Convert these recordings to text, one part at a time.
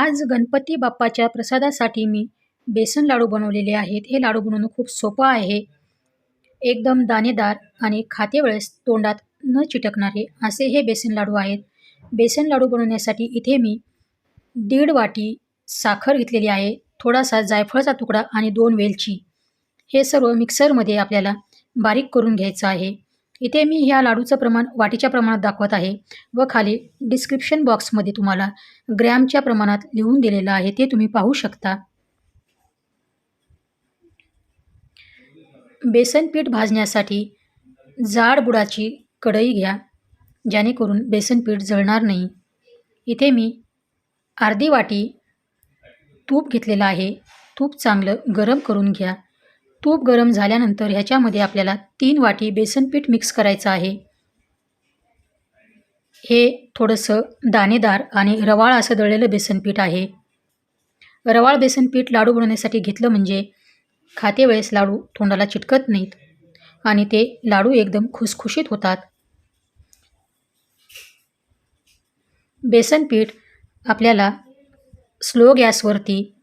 आज गणपती बाप्पाच्या प्रसादासाठी मी बेसन लाडू बनवलेले आहेत. हे लाडू बनवणं खूप सोपं आहे. एकदम दाणेदार आणि खाते वेळेस तोंडात न चिटकणारे असे हे बेसन लाडू आहेत. बेसन लाडू बनवण्यासाठी इथे मी दीड वाटी साखर घेतलेली आहे. थोडासा जायफळाचा तुकडा आणि दोन वेलची. हे सर्व मिक्सरमध्ये आपल्याला बारीक करून घ्यायचं आहे. इथे मी ह्या लाडूचं प्रमाण वाटीच्या प्रमाणात दाखवत आहे व खाली डिस्क्रिप्शन बॉक्समध्ये तुम्हाला ग्रॅमच्या प्रमाणात लिहून दिलेलं आहे ते तुम्ही पाहू शकता. बेसन पीठ भाजण्यासाठी जाड बुडाची कढई घ्या जेणेकरून बेसन पीठ जळणार नाही. इथे मी अर्धी वाटी तूप घेतलेलं आहे तूप चांगलं गरम करून घ्या. तूप गरम झाल्यानंतर ह्याच्यामध्ये आपल्याला तीन वाटी बेसनपीठ मिक्स करायचं आहे. हे थोडंसं दाणेदार आणि रवाळ असं दळलेलं बेसनपीठ आहे. रवाळ बेसनपीठ लाडू बनवण्यासाठी घेतलं म्हणजे खाते वेळेस लाडू तोंडाला चिटकत नाहीत आणि ते लाडू एकदम खुसखुशीत होतात. बेसनपीठ आपल्याला स्लो गॅसवरती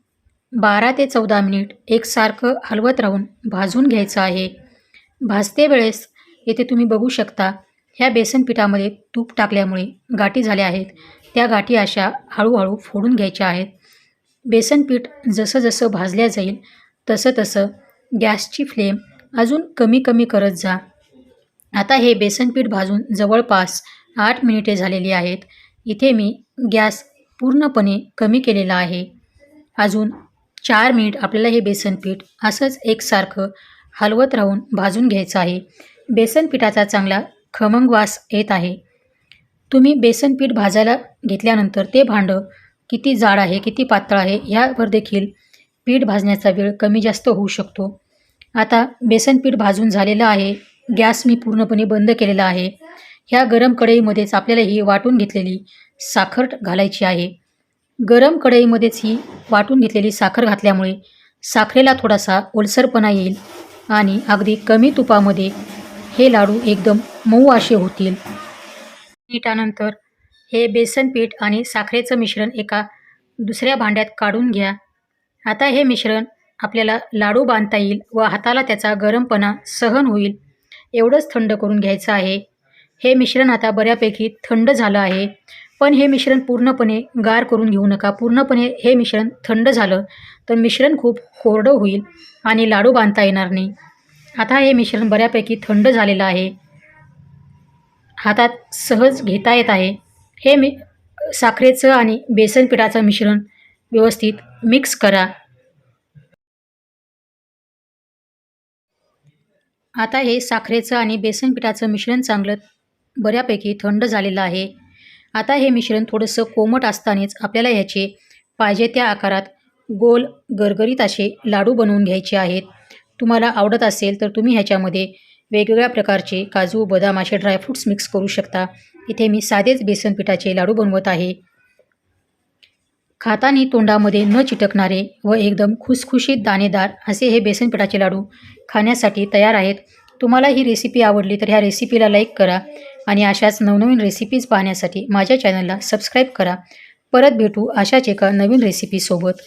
बारा ते चौदा मिनिट एकसारखं हलवत राहून भाजून घ्यायचं आहे. भाजते वेळेस येथे तुम्ही बघू शकता ह्या बेसन पिठामध्ये तूप टाकल्यामुळे गाठी झाल्या आहेत. त्या गाठी अशा हळूहळू फोडून घ्यायच्या आहेत. बेसन पीठ जसं जसं भाजल्या जाईल तसं तसं गॅसची फ्लेम अजून कमी कमी करत जा. आता हे बेसन पीठ भाजून जवळपास आठ मिनिटे झालेली आहेत. इथे मी गॅस पूर्णपणे कमी केलेला आहे. अजून चार मिनिट आपल्याला हे बेसन पीठ असंच एकसारखं हलवत राहून भाजून घ्यायचं आहे. बेसन पिठाचा चांगला खमंग वास येत आहे. तुम्ही बेसन पीठ भाजायला घेतल्यानंतर ते भांडं किती जाड आहे किती पातळ आहे ह्यावर देखील पीठ भाजण्याचा वेळ कमी जास्त होऊ शकतो. आता बेसन पीठ भाजून झालेलं आहे. गॅस मी पूर्णपणे बंद केलेला आहे. ह्या गरम कढईमध्येच आपल्याला ही वाटून घेतलेली साखर घालायची आहे. गरम कढईमध्येच ही वाटून घेतलेली साखर घातल्यामुळे साखरेला थोडासा ओलसरपणा येईल आणि अगदी कमी तुपामध्ये हे लाडू एकदम मऊ असे होतील. पीठानंतर हे बेसन पीठ आणि साखरेचं मिश्रण एका दुसऱ्या भांड्यात काढून घ्या. आता हे मिश्रण आपल्याला लाडू बांधता येईल व हाताला त्याचा गरमपणा सहन होईल. एवढंच थंड करून घ्यायचं आहे. हे मिश्रण आता बऱ्यापैकी थंड झालं आहे. पण हे मिश्रण पूर्णपणे गार करून घेऊ नका. पूर्णपणे हे मिश्रण थंड झालं तर मिश्रण खूप कोरडं होईल आणि लाडू बांधता येणार नाही. आता हे मिश्रण बऱ्यापैकी थंड झालेलं आहे. हातात सहज घेता येत आहे. हे मी साखरेचं आणि बेसन पिठाचं मिश्रण व्यवस्थित मिक्स करा. आता हे साखरेचं आणि बेसन पिठाचं मिश्रण चांगलं बऱ्यापैकी थंड झालेलं आहे. आता हे मिश्रण थोडंसं कोमट असतानाच आपल्याला ह्याचे पाहिजे त्या आकारात गोल गरगरीत असे लाडू बनवून घ्यायचे आहेत. तुम्हाला आवडत असेल तर तुम्ही ह्याच्यामध्ये वेगवेगळ्या प्रकारचे काजू बदाम असे ड्रायफ्रूट्स मिक्स करू शकता. इथे मी साधेच बेसन पिठाचे लाडू बनवत आहे. खातानी तोंडामध्ये न चिटकणारे व एकदम खुसखुशीत दाणेदार असे हे बेसन पिठाचे लाडू खाण्यासाठी तयार आहेत. तुम्हाला ही रेसिपी आवडली तर ह्या रेसिपीला लाईक करा आणि अशाच नवनवीन रेसिपीज पाहण्यासाठी माझ्या चॅनलला सबस्क्राईब करा. परत भेटू अशाच एका नवीन रेसिपीसोबत